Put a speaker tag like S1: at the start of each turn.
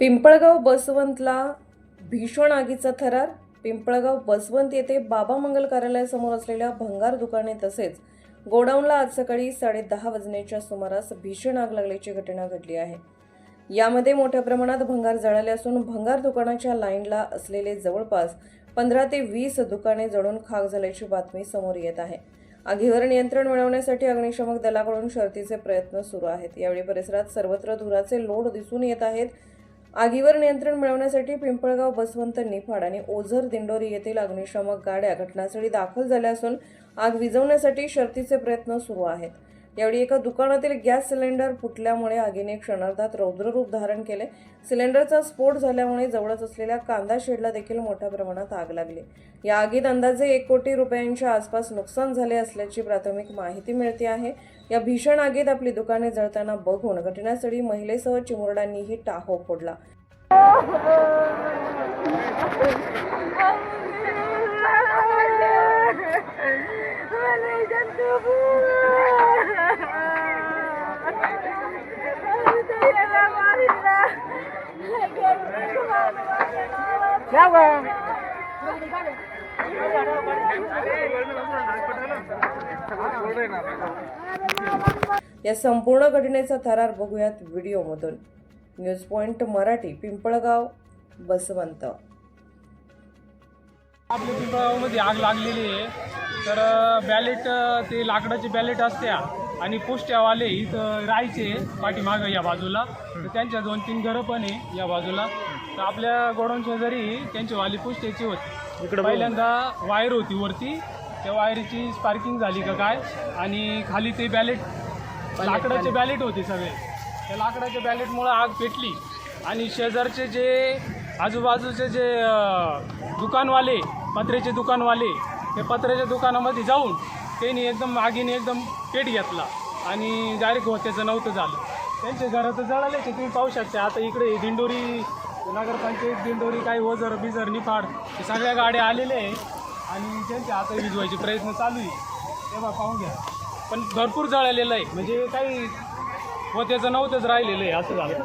S1: पिंपळगाव बसवंतला भीषण आगीचा थरार. पिंपळगाव बसवंत येथे बाबा मंगल कार्यालयासमोर असलेल्या भंगार दुकाने तसेच गोडाऊनला आज सकाळी साडेदहा वाजण्याच्या सुमारास भीषण आग लागल्याची घटना घडली आहे. यामध्ये मोठ्या प्रमाणात भंगार जळाले असून भंगार दुकानाच्या लाईनला असलेले जवळपास पंधरा ते वीस दुकाने जळून खाक झाल्याची बातमी समोर येत आहे. आगीवर नियंत्रण मिळवण्यासाठी अग्निशमक दलाकडून शर्तीचे प्रयत्न सुरू आहेत. यावेळी परिसरात सर्वत्र धुराचे लोड दिसून येत आहेत. आगीवर नियंत्रण मिळवण्यासाठी पिंपळगाव बसवंत निफाड आणि ओझर दिंडोरी येथील अग्निशामक गाड्या घटनास्थळी दाखल झाल्या असून आग विझवण्यासाठी शर्तीचे प्रयत्न सुरू आहेत. यावेळी एका दुकानातील गॅस सिलेंडर फुटल्यामुळे आगीने क्षणार्धात रौद्ररूप धारण केले सिलेंडरचा स्फोट झाल्यामुळे जवळच असलेल्या कांदा शेडला देखील मोठ्या प्रमाणात आग लागली या आगीत अंदाजे एक कोटी रुपयांच्या आसपास नुकसान झाले असल्याची प्राथमिक माहिती मिळते आहे या भीषण आगीत आपली दुकाने जळताना बघून घटनास्थळी महिलेसह चिमुरड्यांनीही टाहो फोडला
S2: क्या हुआ
S1: या संपूर्ण घटनेचा थरार बघूयात व्हिडिओमधून. News point Marathi Pimpalgaon Baswant.
S3: आपल्या पिंपळगावमध्ये आग लागलेली आहे. तर बॅलेट ते लाकडाची बॅलेट असत्या. आणि पोस्ट्यावाले इथं राहायचे पाठीमागं या बाजूला. तर त्यांच्या दोन तीन घरं पण आहे या बाजूला. तर आपल्या गोडाऊन शेजारी त्यांची वाली पोस्ट्याची होती. पहिल्यांदा वायर होती वरती. त्या वायरीची स्पार्किंग झाली का काय? आणि खाली ते बॅलेट लाकडाचे बॅलेट होते सगळे. त्या लाकडाच्या बॅलेटमुळं आग पेटली. आणि शेजारचे जे आजूबाजूचे जे दुकानवाले पत्र्याचे दुकानवाले ते पत्र्याच्या दुकानामध्ये जाऊन त्यांनी एकदम आगीने एकदम पेट घेतला आणि डायरेक्ट होत्याचं नव्हतं झालं. त्यांचे घरं तर जळाले ते तुम्ही पाहू शकता. आता इकडे दिंडोरी नगरपंचायत दिंडोरी काही ओझर बिझर निफाड हे सगळ्या गाड्या आलेल्या आहे. आणि त्यांचे आता विजवायचे प्रयत्न चालू आहे. तेव्हा पाहून घ्या. पण भरपूर जळालेलं आहे. म्हणजे काही होत्याचं नव्हतंच राहिलेलं आहे असं झालं.